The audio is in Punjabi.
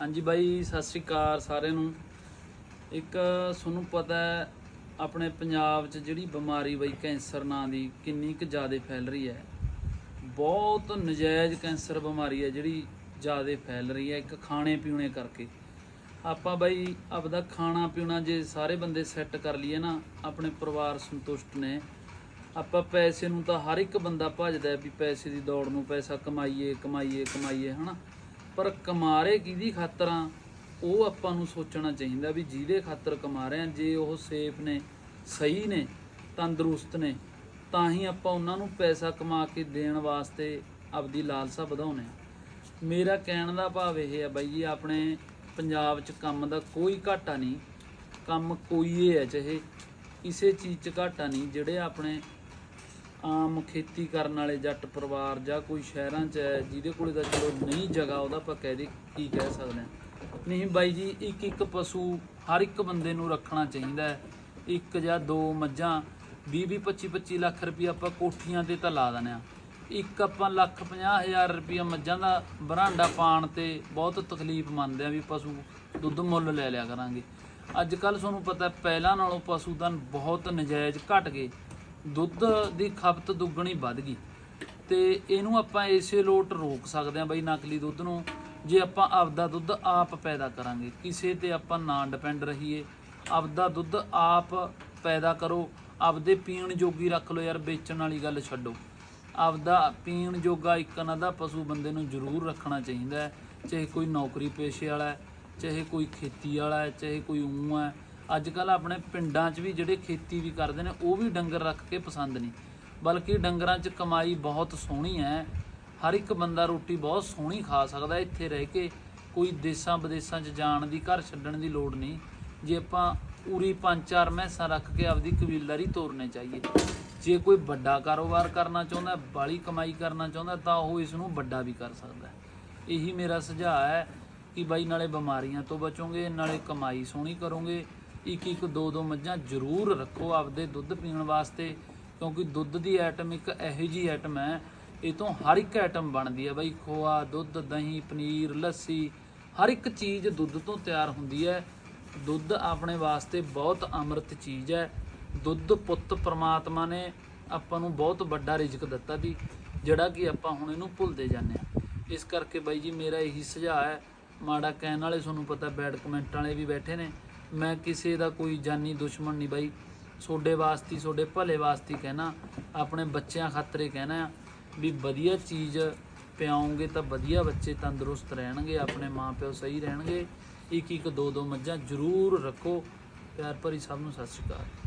ਹਾਂਜੀ ਬਾਈ, ਸਤਿ ਸ਼੍ਰੀ ਅਕਾਲ ਸਾਰਿਆਂ ਨੂੰ। ਇੱਕ ਤੁਹਾਨੂੰ ਪਤਾ ਹੈ, ਆਪਣੇ ਪੰਜਾਬ 'ਚ ਜਿਹੜੀ ਬਿਮਾਰੀ ਬਈ ਕੈਂਸਰ ਨਾਂ ਦੀ ਕਿੰਨੀ ਕੁ ਜ਼ਿਆਦਾ ਫੈਲ ਰਹੀ ਹੈ। ਬਹੁਤ ਨਜਾਇਜ਼ ਕੈਂਸਰ ਬਿਮਾਰੀ ਹੈ ਜਿਹੜੀ ਜ਼ਿਆਦਾ ਫੈਲ ਰਹੀ ਹੈ ਇੱਕ ਖਾਣੇ ਪੀਣੇ ਕਰਕੇ। ਆਪਾਂ ਬਾਈ, ਆਪਦਾ ਖਾਣਾ ਪੀਣਾ ਜੇ ਸਾਰੇ ਬੰਦੇ ਸੈੱਟ ਕਰ ਲਈਏ ਨਾ, ਆਪਣੇ ਪਰਿਵਾਰ ਸੰਤੁਸ਼ਟ ਨੇ। ਆਪਾਂ ਪੈਸੇ ਨੂੰ ਤਾਂ ਹਰ ਇੱਕ ਬੰਦਾ ਭੱਜਦਾ ਵੀ ਪੈਸੇ ਦੀ ਦੌੜ ਨੂੰ ਪੈਸਾ ਕਮਾਈਏ ਕਮਾਈਏ ਕਮਾਈਏ, ਹਨਾ? ਪਰ ਕਮਾਰੇ ਕਿਹਦੀ ਖਾਤਰ ਆ? ਉਹ ਆਪਾਂ ਨੂੰ ਸੋਚਣਾ ਚਾਹੀਦਾ ਵੀ ਜਿਹਦੇ ਖਾਤਰ ਕਮਾ ਰਹੇ ਆ, ਜੇ ਉਹ ਸੇਫ ਨੇ, ਸਹੀ ਨੇ, ਤੰਦਰੁਸਤ ਨੇ, ਤਾਂ ਹੀ ਆਪਾਂ ਉਹਨਾਂ ਨੂੰ ਪੈਸਾ ਕਮਾ ਕੇ ਦੇਣ ਵਾਸਤੇ ਆਪਦੀ ਲਾਲਸਾ ਵਧਾਉਨੇ ਆ। ਮੇਰਾ ਕਹਿਣ ਦਾ ਭਾਵ ਇਹ ਹੈ ਬਾਈ ਜੀ, ਆਪਣੇ ਪੰਜਾਬ 'ਚ ਕੰਮ ਦਾ ਕੋਈ ਘਾਟਾ ਨਹੀਂ। ਕੰਮ ਕੋਈ ਇਹ ਹੈ ਚਾਹੇ, ਕਿਸੇ ਚੀਜ਼ 'ਚ ਘਾਟਾ ਨਹੀਂ, ਜਿਹੜੇ ਆਪਣੇ ਆਮ ਖੇਤੀ ਕਰਨ ਵਾਲੇ, ਜੱਟ ਪਰਿਵਾਰ ਜਾਂ ਕੋਈ ਸ਼ਹਿਰਾਂ 'ਚ ਹੈ, ਜਿਹਦੇ ਕੋਲੇ ਤਾਂ ਚਲੋ ਨਹੀਂ ਜਗ੍ਹਾ, ਉਹਦਾ ਆਪਾਂ ਕਹਿ ਦੇ ਕੀ ਕਹਿ ਸਕਦੇ ਹਾਂ। ਨਹੀਂ ਬਾਈ ਜੀ, ਇੱਕ ਇੱਕ ਪਸ਼ੂ ਹਰ ਇੱਕ ਬੰਦੇ ਨੂੰ ਰੱਖਣਾ ਚਾਹੀਦਾ ਹੈ। ਇੱਕ ਜਾਂ ਦੋ ਮੱਝਾਂ 20 20 25 25 ਲੱਖ ਰੁਪਏ ਆਪਾਂ ਕੋਠੀਆਂ ਤੇ ਤਾਂ ਲਾ ਦਿੰਦੇ ਆ ਇੱਕ ਆਪਾਂ ਲੱਖ 50 ਹਜ਼ਾਰ ਰੁਪਏ ਮੱਝਾਂ ਦਾ ਬਰਾਂਡਾ ਪਾਣ ਤੇ ਬਹੁਤ ਤਕਲੀਫ ਮੰਨਦੇ ਆ ਵੀ ਪਸ਼ੂ ਦੁੱਧ ਮੁੱਲ ਲੈ ਲਿਆ ਕਰਾਂਗੇ। ਅੱਜ ਕੱਲ ਤੁਹਾਨੂੰ ਪਤਾ ਪਹਿਲਾਂ ਨਾਲੋਂ ਪਸ਼ੂ ਤਾਂ ਬਹੁਤ ਨਜਾਇਜ਼ ਘਟ ਗਏ। ਦੁੱਧ ਦੀ ਖਪਤ ਦੁੱਗਣੀ ਵੱਧ ਗਈ। ਤੇ ਇਹਨੂੰ ਆਪਾਂ ਇਸੇ ਲੋਟ ਰੋਕ ਸਕਦੇ ਹਾਂ ਬਈ ਨਕਲੀ ਦੁੱਧ ਨੂੰ। ਜੇ ਆਪਾਂ ਆਪਦਾ ਦੁੱਧ ਆਪ ਪੈਦਾ ਕਰਾਂਗੇ, ਕਿਸੇ ਤੇ ਆਪਾਂ ਨਾ ਡਿਪੈਂਡ ਰਹੀਏ। ਆਪਦਾ ਦੁੱਧ ਆਪ ਪੈਦਾ ਕਰੋ, ਆਪਦੇ ਪੀਣ ਜੋਗੀ ਰੱਖ ਲਓ ਯਾਰ, ਵੇਚਣ ਵਾਲੀ ਗੱਲ ਛੱਡੋ। ਆਪਦਾ ਪੀਣ ਜੋਗਾ ਇੱਕ ਨਾ ਦਾ ਪਸ਼ੂ ਬੰਦੇ ਨੂੰ ਜ਼ਰੂਰ ਰੱਖਣਾ ਚਾਹੀਦਾ ਹੈ। ਚਾਹੇ ਕੋਈ ਨੌਕਰੀ ਪੇਸ਼ੇ ਵਾਲਾ ਹੈ, ਚਾਹੇ ਕੋਈ ਖੇਤੀ ਵਾਲਾ ਹੈ, ਚਾਹੇ ਕੋਈ ਊਂ ਹੈ। ਅੱਜ ਕੱਲ ਆਪਣੇ ਪਿੰਡਾਂ 'ਚ ਵੀ ਜਿਹੜੇ ਖੇਤੀ ਵੀ ਕਰਦੇ ਨੇ, ਉਹ ਵੀ ਡੰਗਰ ਰੱਖ ਕੇ ਪਸੰਦ ਨਹੀਂ। ਬਲਕਿ ਡੰਗਰਾਂ 'ਚ ਕਮਾਈ ਬਹੁਤ ਸੋਹਣੀ ਹੈ। ਹਰ ਇੱਕ ਬੰਦਾ ਰੋਟੀ ਬਹੁਤ ਸੋਹਣੀ ਖਾ ਸਕਦਾ, ਇੱਥੇ ਰਹਿ ਕੇ ਕੋਈ ਦੇਸਾਂ ਵਿਦੇਸਾਂ 'ਚ ਜਾਣ ਦੀ, ਘਰ ਛੱਡਣ ਦੀ ਲੋੜ ਨਹੀਂ। ਜੇ ਆਪਾਂ ਪੂਰੀ ਪੰਜ ਚਾਰ ਮੈਸਾਂ ਰੱਖ ਕੇ ਆਪਦੀ ਕਬੀਲਦਾਰੀ ਤੋਰਨੇ ਚਾਹੀਏ। ਜੇ ਕੋਈ ਵੱਡਾ ਕਾਰੋਬਾਰ ਕਰਨਾ ਚਾਹੁੰਦਾ ਬਾਲੀ ਕਮਾਈ ਕਰਨਾ ਚਾਹੁੰਦਾ, ਤਾਂ ਉਹ ਇਸ ਨੂੰ ਵੱਡਾ ਵੀ ਕਰ ਸਕਦਾ। ਇਹੀ ਮੇਰਾ ਸੁਝਾਅ ਹੈ ਕਿ ਬਾਈ, ਨਾਲੇ ਬਿਮਾਰੀਆਂ ਤੋਂ ਬਚੋਗੇ, ਨਾਲੇ ਕਮਾਈ ਸੋਹਣੀ ਕਰੋਗੇ। ਇੱਕ ਇੱਕ ਦੋ ਦੋ ਮੱਝਾਂ ਜ਼ਰੂਰ ਰੱਖੋ ਆਪਦੇ ਦੁੱਧ ਪੀਣ ਵਾਸਤੇ, ਕਿਉਂਕਿ ਦੁੱਧ ਦੀ ਆਈਟਮ ਇੱਕ ਇਹੋ ਜੀ ਆਈਟਮ ਹੈ, ਇਹ ਤੋਂ ਹਰ ਇੱਕ ਆਈਟਮ ਬਣਦੀ ਹੈ ਬਾਈ ਖੋਆ, ਦੁੱਧ, ਦਹੀਂ, ਪਨੀਰ, ਲੱਸੀ, ਹਰ ਇੱਕ ਚੀਜ਼ ਦੁੱਧ ਤੋਂ ਤਿਆਰ ਹੁੰਦੀ ਹੈ। ਦੁੱਧ ਆਪਣੇ ਵਾਸਤੇ ਬਹੁਤ ਅੰਮ੍ਰਿਤ ਚੀਜ਼ ਹੈ। ਦੁੱਧ ਪੁੱਤ ਪ੍ਰਮਾਤਮਾ ਨੇ ਆਪਾਂ ਨੂੰ ਬਹੁਤ ਵੱਡਾ ਰਿਜ਼ਕ ਦਿੱਤਾ ਦੀ ਜਿਹੜਾ ਕਿ ਆਪਾਂ ਹੁਣ ਇਹਨੂੰ ਭੁੱਲਦੇ ਜਾਂਦੇ ਆ ਇਸ ਕਰਕੇ ਬਾਈ ਜੀ ਮੇਰਾ ਇਹੀ ਸੁਝਾਅ ਹੈ, ਮਾੜਾ ਕਹਿਣ ਵਾਲੇ ਤੁਹਾਨੂੰ ਪਤਾ ਬੈਡ ਕਮੈਂਟ ਵਾਲੇ ਵੀ ਬੈਠੇ ਨੇ ਮੈਂ ਕਿਸੇ ਦਾ ਕੋਈ ਜਾਨੀ ਦੁਸ਼ਮਣ ਨਹੀਂ ਬਾਈ। ਤੁਹਾਡੇ ਵਾਸਤੇ ਤੁਹਾਡੇ ਭਲੇ ਵਾਸਤੇ ਕਹਿਣਾ, ਆਪਣੇ ਬੱਚਿਆਂ ਖਾਤਰੇ ਕਹਿਣਾ ਆ ਵੀ ਵਧੀਆ ਚੀਜ਼ ਪਿਆਉਂਗੇ ਤਾਂ ਵਧੀਆ ਬੱਚੇ ਤੰਦਰੁਸਤ ਰਹਿਣਗੇ, ਆਪਣੇ ਮਾਪਿਓ ਸਹੀ ਰਹਿਣਗੇ। ਇੱਕ ਇੱਕ ਦੋ ਦੋ ਮੱਝਾਂ ਜ਼ਰੂਰ ਰੱਖੋ। ਪਿਆਰ ਭਰੀ ਸਭ ਨੂੰ ਸਤਿ ਸ਼੍ਰੀ ਅਕਾਲ।